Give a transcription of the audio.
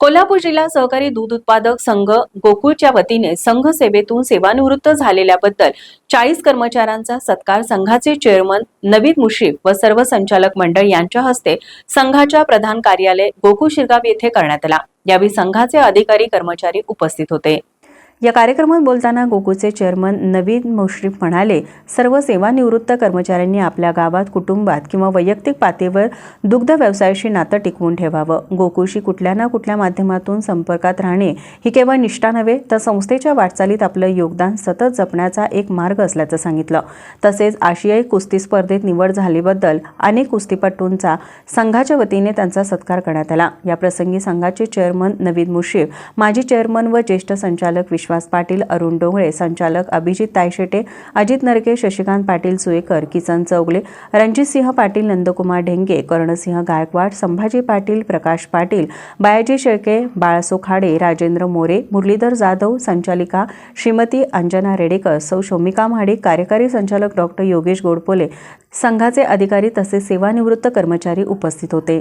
कोल्हापूर जिल्हा सहकारी दूध उत्पादक संघ गोकुळच्या वतीने संघ सेवेतून सेवानिवृत्त झालेल्याबद्दल चाळीस कर्मचाऱ्यांचा सत्कार संघाचे चेअरमन नवीद मुश्रीफ व सर्व संचालक मंडळ यांच्या हस्ते संघाच्या प्रधान कार्यालय गोकुळ शिरगाव येथे करण्यात आला. यावेळी संघाचे अधिकारी कर्मचारी उपस्थित होते. या कार्यक्रमात बोलताना गोकूचे चेअरमन नवीद मुश्रीफ म्हणाले सर्व सेवानिवृत्त कर्मचाऱ्यांनी आपल्या गावात कुटुंबात किंवा वैयक्तिक पातळीवर दुग्ध व्यवसायाशी नातं टिकवून ठेवावं. गोकुशी कुठल्या ना कुठल्या माध्यमातून संपर्कात राहणे ही केवळ निष्ठा नव्हे तर संस्थेच्या वाटचालीत आपलं योगदान सतत जपण्याचा एक मार्ग असल्याचं सांगितलं. तसेच आशियाई कुस्ती स्पर्धेत निवड झालीबद्दल अनेक कुस्तीपटूंचा संघाच्या वतीने त्यांचा सत्कार करण्यात आला. या प्रसंगी संघाचे चेअरमन नवीद मुश्रीफ माजी चेअरमन व ज्येष्ठ संचालक विश्वास पाटील अरुण डोंगळे संचालक अभिजित तायशेटे अजित नरके शशिकांत पाटील सुयेकर किसन चौगले रणजितसिंह पाटील नंदकुमार ढेंगे कर्णसिंह गायकवाड संभाजी पाटील प्रकाश पाटील बायाजी शेळके बाळासो खाडे राजेंद्र मोरे मुरलीधर जाधव संचालिका श्रीमती अंजना रेडेकर सौ शोमिका महाडिक कार्यकारी संचालक डॉक्टर योगेश गोडपोले संघाचे अधिकारी तसेच सेवानिवृत्त कर्मचारी उपस्थित होते.